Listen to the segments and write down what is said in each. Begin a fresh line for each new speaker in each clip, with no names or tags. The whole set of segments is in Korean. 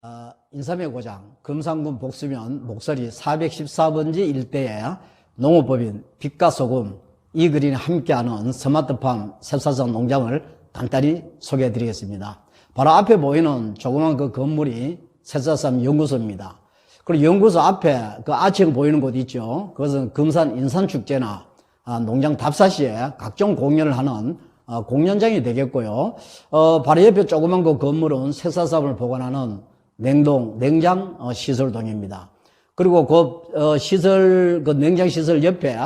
어, 인삼의 고장 금산군 복수면 목소리 414번지 일대에 농업법인 빛과 소금 이 그린이 함께하는 스마트팜 셉사성 농장을 간단히 소개해 드리겠습니다. 바로 앞에 보이는 조그만 그 건물이 셉사삼 연구소입니다. 그리고 연구소 앞에 그 아치형 보이는 곳 있죠. 그것은 금산 인산축제나 아, 농장 답사 시에 각종 공연을 하는 어, 공연장이 되겠고요. 어, 바로 옆에 조그만 그 건물은 색사삽을 보관하는 냉동, 냉장 어, 시설 동입니다. 그리고 그 어, 시설, 그 냉장 시설 옆에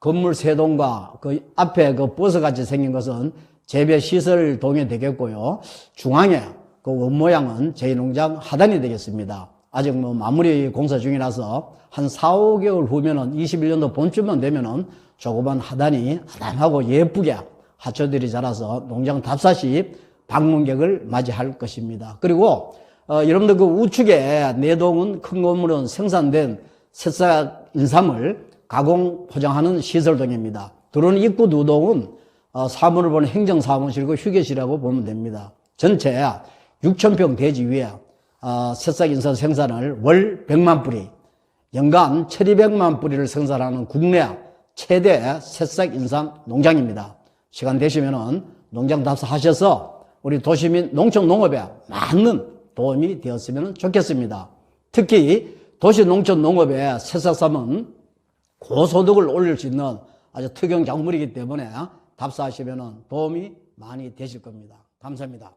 건물 세 동과 그 앞에 그 버스 같이 생긴 것은 재배 시설 동이 되겠고요. 중앙에 그 원 모양은 저희 농장 하단이 되겠습니다. 아직 뭐 마무리 공사 중이라서 한 4, 5개월 후면은 21년도 본쯤만 되면은 조그만 하단이 하단하고 예쁘게 하초들이 자라서 농장 답사시 방문객을 맞이할 것입니다. 그리고 어, 여러분들 그 우측에 내동은 큰 건물은 생산된 새싹 인삼을 가공 포장하는 시설동입니다. 들어오는 입구 누동은 어, 사물을 보는 행정사무실이고 휴게실이라고 보면 됩니다. 전체 6천평 대지 위에 어, 새싹 인삼 생산을 월 100만 뿌리, 연간 1200만 뿌리를 생산하는 국내 최대 새싹 인삼 농장입니다. 시간 되시면은 농장 답사하셔서 우리 도시민 농촌 농업에 많은 도움이 되었으면 좋겠습니다. 특히 도시 농촌 농업의 새싹삼은 고소득을 올릴 수 있는 아주 특용 작물이기 때문에 답사하시면 도움이 많이 되실 겁니다. 감사합니다.